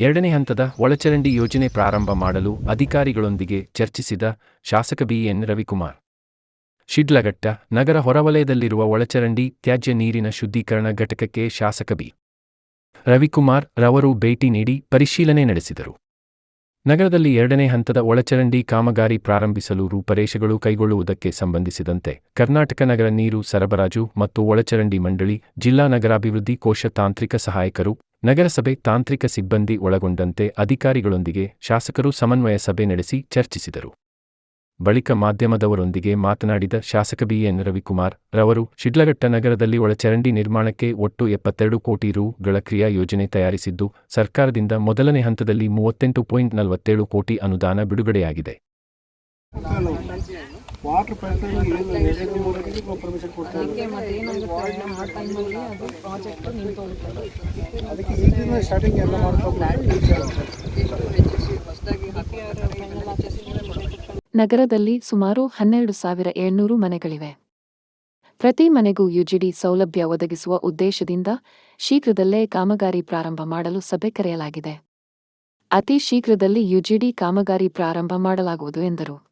ಎರಡನೇ ಹಂತದ ಒಳಚರಂಡಿ ಯೋಜನೆ ಪ್ರಾರಂಭ ಮಾಡಲು ಅಧಿಕಾರಿಗಳೊಂದಿಗೆ ಚರ್ಚಿಸಿದ ಶಾಸಕ ಬಿಎನ್ ರವಿಕುಮಾರ್. ಶಿಡ್ಲಘಟ್ಟ ನಗರ ಹೊರವಲಯದಲ್ಲಿರುವ ಒಳಚರಂಡಿ ತ್ಯಾಜ್ಯ ನೀರಿನ ಶುದ್ಧೀಕರಣ ಘಟಕಕ್ಕೆ ಶಾಸಕ ಬಿ. ರವಿಕುಮಾರ್ ರವರು ಭೇಟಿ ನೀಡಿ ಪರಿಶೀಲನೆ ನಡೆಸಿದರು. ನಗರದಲ್ಲಿ ಎರಡನೇ ಹಂತದ ಒಳಚರಂಡಿ ಕಾಮಗಾರಿ ಪ್ರಾರಂಭಿಸಲು ರೂಪರೇಷೆಗಳು ಕೈಗೊಳ್ಳುವುದಕ್ಕೆ ಸಂಬಂಧಿಸಿದಂತೆ ಕರ್ನಾಟಕ ನಗರ ನೀರು ಸರಬರಾಜು ಮತ್ತು ಒಳಚರಂಡಿ ಮಂಡಳಿ, ಜಿಲ್ಲಾ ನಗರಾಭಿವೃದ್ಧಿ ಕೋಶ ತಾಂತ್ರಿಕ ಸಹಾಯಕರು ನಗರಸಭೆ ತಾಂತ್ರಿಕ ಸಿಬ್ಬಂದಿ ಒಳಗೊಂಡಂತೆ ಅಧಿಕಾರಿಗಳೊಂದಿಗೆ ಶಾಸಕರು ಸಮನ್ವಯ ಸಭೆ ನಡೆಸಿ ಚರ್ಚಿಸಿದರು. ಬಳಿಕ ಮಾಧ್ಯಮದವರೊಂದಿಗೆ ಮಾತನಾಡಿದ ಶಾಸಕ ಬಿಎನ್ ರವಿಕುಮಾರ್ ರವರು, ಶಿಡ್ಲಘಟ್ಟ ನಗರದಲ್ಲಿ ಒಳಚರಂಡಿ ನಿರ್ಮಾಣಕ್ಕೆ ಒಟ್ಟು ಎಪ್ಪತ್ತೆರಡು ಕೋಟಿ ರು.ಗಳ ಕ್ರಿಯಾ ಯೋಜನೆ ತಯಾರಿಸಿದ್ದು, ಸರ್ಕಾರದಿಂದ ಮೊದಲನೇ ಹಂತದಲ್ಲಿ ಮೂವತ್ತೆಂಟು ಪಾಯಿಂಟ್ ನಲವತ್ತೇಳು ಕೋಟಿ ಅನುದಾನ ಬಿಡುಗಡೆಯಾಗಿದೆ. ವಾಟರ್ ಮಾಡೋದಕ್ಕೆ ಪರ್ಮಿಷನ್ ಕೊಡ್ತಾರೆ ಅದಕ್ಕೆ ಮತ್ತೆ ಏನಾಗುತ್ತೆ ಆ ಟೈಮಲ್ಲಿ ಅದು ಪ್ರಾಜೆಕ್ಟ್ ನಿಂತೋಗುತ್ತೆ ಅದಕ್ಕೆ ಈಗಿನ ಸ್ಟಾರ್ಟಿಂಗ್ ಎಲ್ಲ ನಗರದಲ್ಲಿ ಸುಮಾರು ಹನ್ನೆರಡು ಸಾವಿರ ಏಳ್ನೂರು ಮನೆಗಳಿವೆ. ಪ್ರತಿ ಮನೆಗೂ ಯುಜಿಡಿ ಸೌಲಭ್ಯ ಒದಗಿಸುವ ಉದ್ದೇಶದಿಂದ ಶೀಘ್ರದಲ್ಲೇ ಕಾಮಗಾರಿ ಪ್ರಾರಂಭ ಮಾಡಲು ಸಭೆ ಕರೆಯಲಾಗಿದೆ. ಅತಿ ಶೀಘ್ರದಲ್ಲಿ ಯುಜಿಡಿ ಕಾಮಗಾರಿ ಪ್ರಾರಂಭ ಮಾಡಲಾಗುವುದು ಎಂದರು.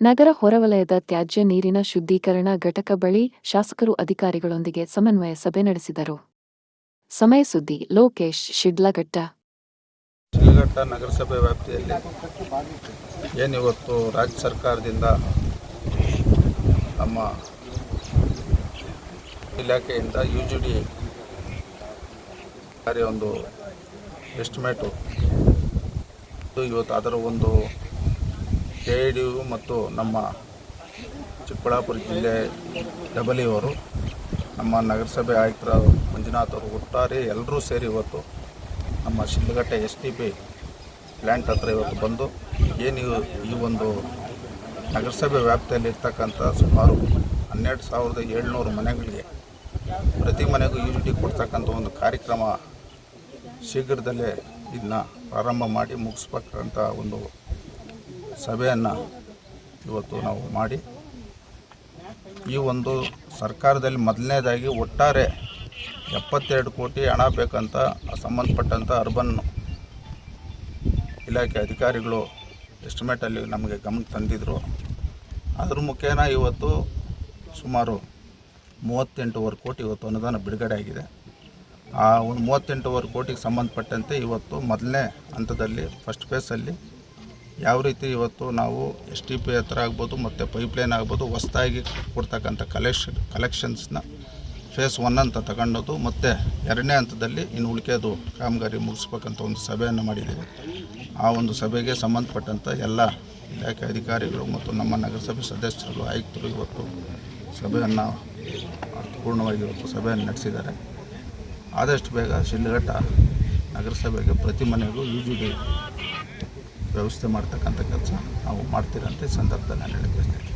ನಗರ ಹೊರವಲಯದ ತ್ಯಾಜ್ಯ ನೀರಿನ ಶುದ್ಧೀಕರಣ ಘಟಕ ಬಳಿ ಶಾಸಕರು ಅಧಿಕಾರಿಗಳೊಂದಿಗೆ ಸಮನ್ವಯ ಸಭೆ ನಡೆಸಿದರು. ಸಮಯ ಸುದ್ದಿ, ಲೋಕೇಶ್, ಶಿಡ್ಲಘಟ್ಟ. ಶಿಡ್ಲಘಟ್ಟ ನಗರಸಭೆ ವ್ಯಾಪ್ತಿಯಲ್ಲಿ ಏನಿವತ್ತು ರಾಜ್ಯ ಸರ್ಕಾರದಿಂದ ನಮ್ಮ ಇಲಾಖೆಯಿಂದ ಯು ಜಿ ಡಿ ಒಂದು ಎಸ್ಟಿಮೇಟು ಇವತ್ತು ಅದರ ಒಂದು ಕೆ ಡಿ ಮತ್ತು ನಮ್ಮ ಚಿಕ್ಕಬಳ್ಳಾಪುರ ಜಿಲ್ಲೆ ಡಬಲ್ ಅವರು, ನಮ್ಮ ನಗರಸಭೆ ಆಯುಕ್ತರ ಮಂಜುನಾಥ್ ಅವರು ಒಟ್ಟಾರೆ ಎಲ್ಲರೂ ಸೇರಿ ಇವತ್ತು ನಮ್ಮ Shilgatte S T P plant ಹತ್ರ ಇವತ್ತು ಬಂದು ಏನು ಈ ಒಂದು ನಗರಸಭೆ ವ್ಯಾಪ್ತಿಯಲ್ಲಿ ಇರ್ತಕ್ಕಂಥ ಸುಮಾರು ಹನ್ನೆರಡು ಸಾವಿರದ ಏಳ್ನೂರು ಮನೆಗಳಿಗೆ ಪ್ರತಿ ಮನೆಗೂ ಯು ಜಿ ಡಿ ಕೊಡ್ತಕ್ಕಂಥ ಒಂದು ಕಾರ್ಯಕ್ರಮ ಶೀಘ್ರದಲ್ಲೇ ಇದನ್ನ ಪ್ರಾರಂಭ ಮಾಡಿ ಮುಗಿಸ್ಬೇಕಂತ ಒಂದು ಸಭೆಯನ್ನು ಇವತ್ತು ನಾವು ಮಾಡಿ ಈ ಒಂದು ಸರ್ಕಾರದಲ್ಲಿ ಮೊದಲನೇದಾಗಿ ಒಟ್ಟಾರೆ ಎಪ್ಪತ್ತೆರಡು ಕೋಟಿ ಹಣ ಬೇಕಂತ ಸಂಬಂಧಪಟ್ಟಂಥ ಅರ್ಬನ್ ಇಲಾಖೆ ಅಧಿಕಾರಿಗಳು ಎಸ್ಟಿಮೇಟಲ್ಲಿ ನಮಗೆ ಗಮನ ತಂದಿದ್ದರು ಅದ್ರ ಮುಖೇನ ಇವತ್ತು ಸುಮಾರು ಮೂವತ್ತೆಂಟೂವರೆ ಕೋಟಿ ಇವತ್ತು ಅನುದಾನ ಬಿಡುಗಡೆ ಆಗಿದೆ. ಆ ಒಂದು ಮೂವತ್ತೆಂಟೂವರೆ ಕೋಟಿಗೆ ಸಂಬಂಧಪಟ್ಟಂತೆ ಇವತ್ತು ಮೊದಲನೇ ಹಂತದಲ್ಲಿ ಫಸ್ಟ್ ಫೇಸಲ್ಲಿ ಯಾವ ರೀತಿ ಇವತ್ತು ನಾವು ಎಸ್ ಟಿ ಪಿ ಹತ್ರ ಆಗ್ಬೋದು ಮತ್ತು ಪೈಪ್ಲೈನ್ ಆಗ್ಬೋದು ಹೊಸ್ದಾಗಿ ಕೊಡ್ತಕ್ಕಂಥ ಕಲೆಕ್ಷ ಕಲೆಕ್ಷನ್ಸ್ನ ಫೇಸ್ ಒನ್ ಅಂತ ತಗೊಂಡೋದು ಮತ್ತು ಎರಡನೇ ಹಂತದಲ್ಲಿ ಇನ್ನು ಉಳಿಕೆದು ಕಾಮಗಾರಿ ಮುಗಿಸ್ಬೇಕಂತ ಒಂದು ಸಭೆಯನ್ನು ಮಾಡಿದ್ದೀವಿ. ಆ ಒಂದು ಸಭೆಗೆ ಸಂಬಂಧಪಟ್ಟಂಥ ಎಲ್ಲ ಇಲಾಖೆ ಅಧಿಕಾರಿಗಳು ಮತ್ತು ನಮ್ಮ ನಗರಸಭೆ ಸದಸ್ಯರು, ಆಯುಕ್ತರು ಇವತ್ತು ಸಭೆಯನ್ನು ಅರ್ಥಪೂರ್ಣವಾಗಿ ಇವತ್ತು ಸಭೆಯನ್ನು ನಡೆಸಿದ್ದಾರೆ. ಆದಷ್ಟು ಬೇಗ ಶಿಲ್ಘಟ್ಟ ನಗರಸಭೆಗೆ ಪ್ರತಿ ಮನೆಗೂ ಯೂಜು ವ್ಯವಸ್ಥೆ ಮಾಡ್ತಕ್ಕಂಥ ಕೆಲಸ ನಾವು ಮಾಡ್ತೀರಂತ ಸಂದರ್ಭದಲ್ಲಿ ನಾನು ಹೇಳಕ್ಕೆ